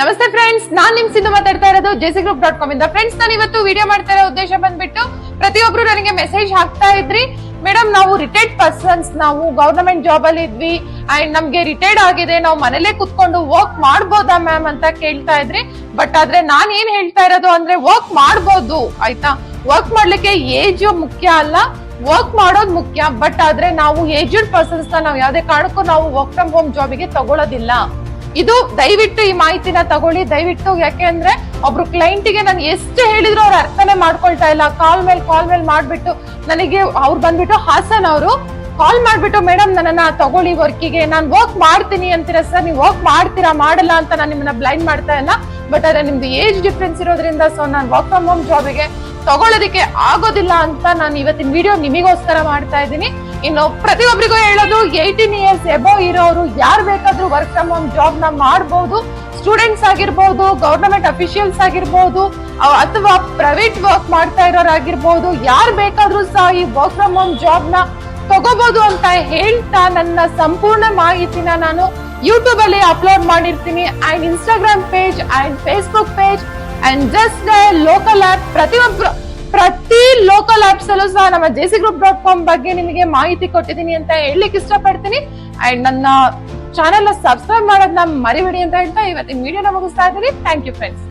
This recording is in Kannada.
ನಮಸ್ತೆ ಫ್ರೆಂಡ್ಸ್ ನಾನ್ ನಿಮ್ ಸಿಂಧು ಮಾತಾಡ್ತಾ ಇರೋದು ಜೆಸಿ ಗ್ರೂಪ್ ಡಾಟ್ ಕಾಮ್ ಇಂದ. ಫ್ರೆಂಡ್ಸ್ ನಾನು ಇವತ್ತು ವಿಡಿಯೋ ಮಾಡ್ತಾ ಇರೋ ಉದ್ದೇಶ ಬಂದ್ಬಿಟ್ಟು ಪ್ರತಿಯೊಬ್ರು ನನಗೆ ಮೆಸೇಜ್ ಹಾಕ್ತಾ ಇದ್ರಿ. ಮೇಡಮ್ ನಾವು ರಿಟೈರ್ಡ್ ಪರ್ಸನ್ಸ್ ನಾವು ಗವರ್ನಮೆಂಟ್ ಜಾಬ್ ಅಲ್ಲಿ ಇದ್ವಿ. ಅಂಡ್ ನಮ್ಗೆ ರಿಟೈರ್ಡ್ ಆಗಿದೆ, ನಾವು ಮನೇಲೆ ಕುತ್ಕೊಂಡು ವರ್ಕ್ ಮಾಡ್ಬೋದಾ ಮ್ಯಾಮ್ ಅಂತ ಕೇಳ್ತಾ ಇದ್ರಿ. ಬಟ್ ಆದ್ರೆ ನಾನ್ ಏನ್ ಹೇಳ್ತಾ ಇರೋದು ಅಂದ್ರೆ ವರ್ಕ್ ಮಾಡ್ಬೋದು, ಆಯ್ತಾ? ವರ್ಕ್ ಮಾಡ್ಲಿಕ್ಕೆ ಏಜ್ ಮುಖ್ಯ ಅಲ್ಲ ವರ್ಕ್ ಮಾಡೋದು ಮುಖ್ಯ. ಬಟ್ ಆದ್ರೆ ನಾವು ಏಜ್ಡ್ ಪರ್ಸನ್ಸ್ ನಾವು ಯಾವ್ದೇ ಕಾರಣಕ್ಕೂ ನಾವು ವರ್ಕ್ ಫ್ರಮ್ ಹೋಮ್ ಜಾಬಿಗೆ ತಗೊಳ್ಳೋದಿಲ್ಲ ಇದು ದಯವಿಟ್ಟು ಈ ಮಾಹಿತಿನ ತಗೊಳ್ಳಿ. ದಯವಿಟ್ಟು ಯಾಕೆ ಅಂದ್ರೆ ಒಬ್ರು ಕ್ಲೈಂಟಿಗೆ ನಾನು ಎಷ್ಟು ಹೇಳಿದ್ರು ಅವ್ರು ಅರ್ಥನೇ ಮಾಡ್ಕೊಳ್ತಾ ಇಲ್ಲ. ಕಾಲ್ ಮೇಲೆ ಕಾಲ್ ಮೇಲೆ ಮಾಡ್ಬಿಟ್ಟು ನನಗೆ ಅವ್ರು ಬಂದ್ಬಿಟ್ಟು ಹಾಸನ್ ಅವರು ಕಾಲ್ ಮಾಡ್ಬಿಟ್ಟು ಮೇಡಮ್ ನನ್ನನ್ನ ತಗೊಳ್ಳಿ ವರ್ಕಿಗೆ ನಾನು ವರ್ಕ್ ಮಾಡ್ತೀನಿ ಅಂತೀರಾ ಸರ್? ನೀವು ವರ್ಕ್ ಮಾಡ್ತೀರಾ, ಮಾಡಲ್ಲ ಅಂತ ನಾನು ನಿಮ್ಮನ್ನ ಬ್ಲೈಂಡ್ ಮಾಡ್ತಾ ಇಲ್ಲ. ಬಟ್ ಆದ್ರೆ ನಿಮ್ದು ಏಜ್ ಡಿಫ್ರೆನ್ಸ್ ಇರೋದ್ರಿಂದ ಸೊ ನಾನು ವರ್ಕ್ ಫ್ರಮ್ ಹೋಮ್ ಜಾಬಿಗೆ ತಗೊಳ್ಳೋದಕ್ಕೆ ಆಗೋದಿಲ್ಲ ಅಂತ ನಾನು ಇವತ್ತಿನ ವಿಡಿಯೋ ನಿಮಗೋಸ್ಕರ ಮಾಡ್ತಾ ಇದ್ದೀನಿ. ಇನ್ನು ಪ್ರತಿಯೊಬ್ಬರಿಗೂ ಹೇಳೋದು ಏಯ್ಟೀನ್ ಇಯರ್ಸ್ ಎಬೋ ಇರೋರು ಯಾರು ಬೇಕಾದ್ರೂ ವರ್ಕ್ ಫ್ರಮ್ ಹೋಮ್ ಜಾಬ್ನ ಮಾಡಬಹುದು ಸ್ಟೂಡೆಂಟ್ಸ್ ಆಗಿರ್ಬೋದು ಗೌರ್ನಮೆಂಟ್ ಅಫಿಷಿಯಲ್ಸ್ ಆಗಿರ್ಬೋದು ಅಥವಾ ಪ್ರೈವೇಟ್ ವರ್ಕ್ ಮಾಡ್ತಾ ಇರೋರಾಗಿರ್ಬೋದು ಯಾರು ಬೇಕಾದ್ರೂ ಸಹ ಈ ವರ್ಕ್ ಫ್ರಮ್ ಹೋಮ್ ಜಾಬ್ನ ತಗೋಬಹುದು ಅಂತ ಹೇಳ್ತಾ ನನ್ನ ಸಂಪೂರ್ಣ ಮಾಹಿತಿನ ನಾನು ಯೂಟ್ಯೂಬ್ ಅಲ್ಲಿ ಅಪ್ಲೋಡ್ ಮಾಡಿರ್ತೀನಿ and Instagram page and Facebook page and just local app ಪ್ರತಿಯೊಬ್ರು ಪ್ರತಿ ಲೋಕಲ್ ಆಪ್ಸ್ ಅಲ್ಲೂ ಸಹ ನಮ್ಮ ಜೆಸಿ ಗ್ರೂಪ್ ಡಾಟ್ ಕಾಮ್ ಬಗ್ಗೆ ನಿಮಗೆ ಮಾಹಿತಿ ಕೊಟ್ಟಿದ್ದೀನಿ ಅಂತ ಹೇಳಲಿಕ್ಕೆ ಇಷ್ಟಪಡ್ತೀನಿ. ಅಂಡ್ ನನ್ನ ಚಾನೆಲ್ ಸಬ್ಸ್ಕ್ರೈಬ್ ಮಾಡೋದನ್ನ ಮರಿಬೇಡಿ ಅಂತ ಹೇಳ್ತಾ ಇವತ್ತಿನ ವಿಡಿಯೋನ ಮುಗಿಸ್ತಾ ಇದ್ದೀನಿ. Thank you friends